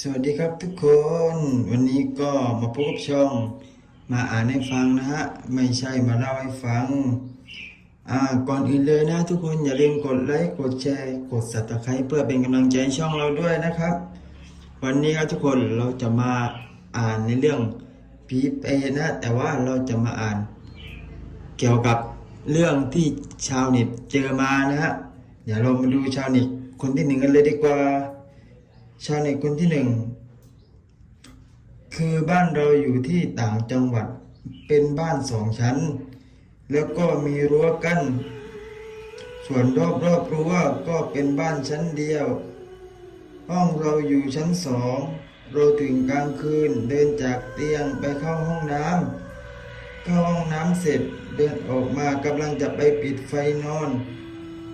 สวัสดีครับทุกคนวันนี้ก็มาพบกับช่องมาอ่านให้ฟังนะฮะ ไม่ใช่มาเล่าให้ฟัง อ่าก่อนอื่นเลยนะ ทุกคนอย่าลืมกดไลค์กดแชร์กด subscribe เพื่อเป็นกำลังใจช่องเราด้วยนะครับ วันนี้ครับทุกคนเราจะมาอ่านในเรื่องผีเปนะ แต่ว่าเราจะมาอ่าน เกี่ยวกับเรื่องที่ชาวเน็ตเจอมานะฮะเดี๋ยวเรามาดูชาวเน็ตคนที่หนึ่งกันเลยดีกว่า ชาวเน็ตคนที่หนึ่งคือบ้านเราอยู่ที่ต่างจังหวัดเป็นบ้านสองชั้น แล้วก็มีรั้วกั้นส่วนรอบรอบรั้วก็เป็นบ้านชั้นเดียว ห้องเราอยู่ชั้นสองเราถึงกลางคืนเดินจากเตียงไปเข้าห้องน้ำเข้าห้องน้ำเสร็จเดินออกมากำลังจะไปปิดไฟนอน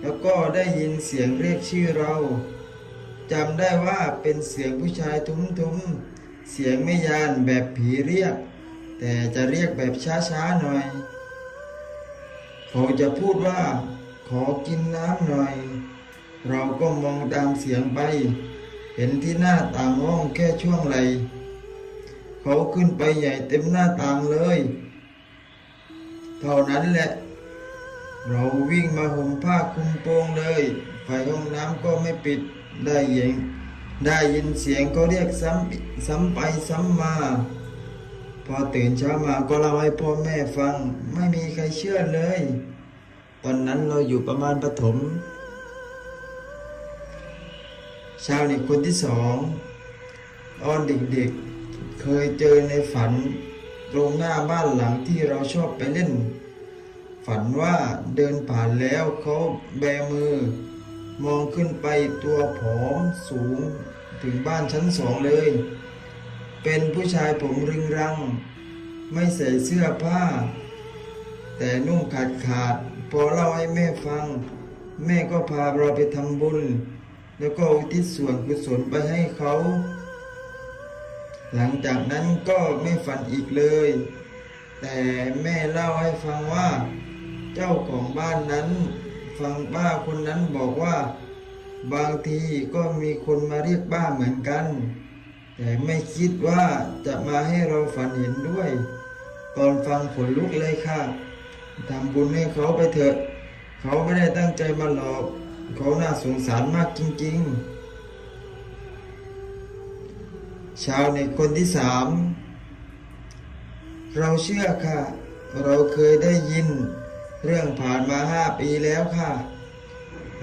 แล้วก็ได้ยินเสียงเรียกชื่อเรา จำได้ว่าเป็นเสียงผู้ชายทุ้มๆ เสียงไม่ยานแบบผีเรียก แต่จะเรียกแบบช้าๆหน่อยเขาจะพูดว่า ขอกินน้ำหน่อย เราก็มองตามเสียงไป เห็นที่หน้าต่างห้องแค่ช่วงไหลเขาขึ้นไปใหญ่เต็มหน้าต่างเลย เท่านั้นแหละ เราวิ่งมาห่มผ้าคลุมโปงเลยไฟห้องน้ำก็ไม่ปิด ได้ยินได้ยินเสียงเขาเรียกซ้ำซ้ำไปซ้ำมา พอตื่นเช้ามาก็เล่าให้พ่อแม่ฟัง ไม่มีใครเชื่อเลย ตอนนั้นเราอยู่ประมาณประถมชาวเน็ตคนที่สองตอนเด็กๆเคยเจอในฝันตรงหน้าบ้านหลังที่เราชอบไปเล่น ฝันว่าเดินผ่านแล้วเขาแบมือ มองขึ้นไปตัวผอมสูงถึงบ้านชั้นสองเลย เป็นผู้ชายผมรึงรัง ไม่ใส่เสื้อผ้า แต่นุ่งขาดขาด พอเล่าให้แม่ฟัง แม่ก็พาเราไปทำบุญ แล้วก็อุทิศส่วนกุศลไปให้เขา หลังจากนั้นก็ไม่ฝันอีกเลย แต่แม่เล่าให้ฟังว่า เจ้าของบ้านนั้น ฟังป้าคนนั้นบอกว่า บางทีก็มีคนมาเรียกป้าเหมือนกัน แต่ไม่คิดว่าจะมาให้เราฝันเห็นด้วย ตอนฟังขนลุกเลยค่ะทำบุญให้เขาไปเถอะ เขาไม่ได้ตั้งใจมาหลอก เขาน่าสงสารมากจริงๆ ชาวในคนที่สามเราเชื่อค่ะ เราเคยได้ยิน เรื่องผ่านมาห้าปีแล้วค่ะ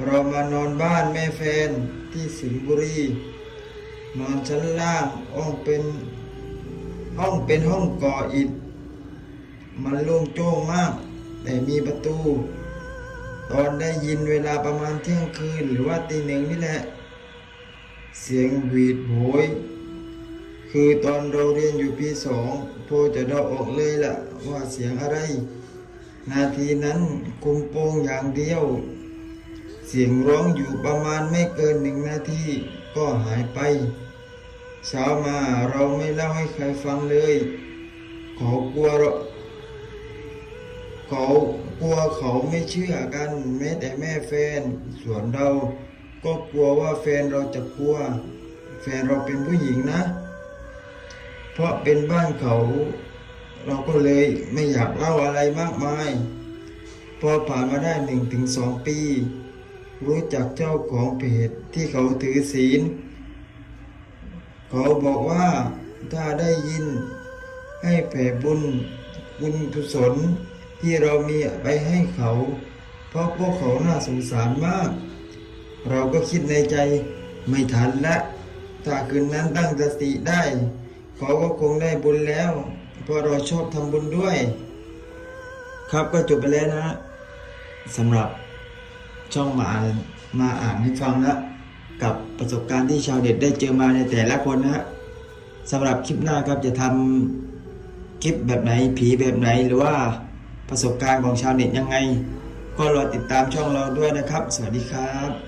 เรามานอนบ้านแม่แฟนที่สิงห์บุรี นอนชั้นล่างห้องเป็นห้องเป็นห้องก่ออิฐ มันโล่งโจ้งมาก แต่มีประตู ตอนได้ยินเวลาประมาณเที่ยงคืนหรือว่าตีหนึ่งนี่แหละ เสียงหวีดโหยคือตอนเราเรียนอยู่ปีสองพอจะเดาออกเลยล่ะว่าเสียงอะไร นาทีนั้นคุมโปงอย่างเดียว เสียงร้องอยู่ประมาณไม่เกินหนึ่งนาทีก็หายไป เช้ามาเราไม่เล่าให้ใครฟังเลย เขากลัวเราเขากลัวเขาไม่เชื่อกันแม้แต่แม่แฟน ส่วนเราก็กลัวว่าแฟนเราจะกลัว แฟนเราเป็นผู้หญิงนะ เพราะเป็นบ้านเขา เราก็เลยไม่อยากเล่าอะไรมากมาย พอผ่านมาได้หนึ่งถึงสองปี รู้จักเจ้าของเพจที่เขาถือศีล เขาบอกว่าถ้าได้ยินให้แผ่บุญบุญกุศลที่เรามีไปให้เขา เพราะพวกเขาน่าสงสารมาก เราก็คิดในใจไม่ทันละ ถ้าคืนนั้นตั้งสติได้ เขาก็คงได้บุญแล้ว เพราะเราชอบทำบุญด้วย ครับก็จบไปแล้วนะฮะสำหรับช่องมาอ่านมาอ่านให้ฟังนะกับประสบการณ์ที่ชาวเด็ดได้เจอมาในแต่ละคนนะฮะสำหรับคลิปหน้าครับจะทำคลิปแบบไหนผีแบบไหนหรือว่าประสบการณ์ของชาวเน็ตยังไง ก็รอติดตามช่องเราด้วยนะครับ สวัสดีครับ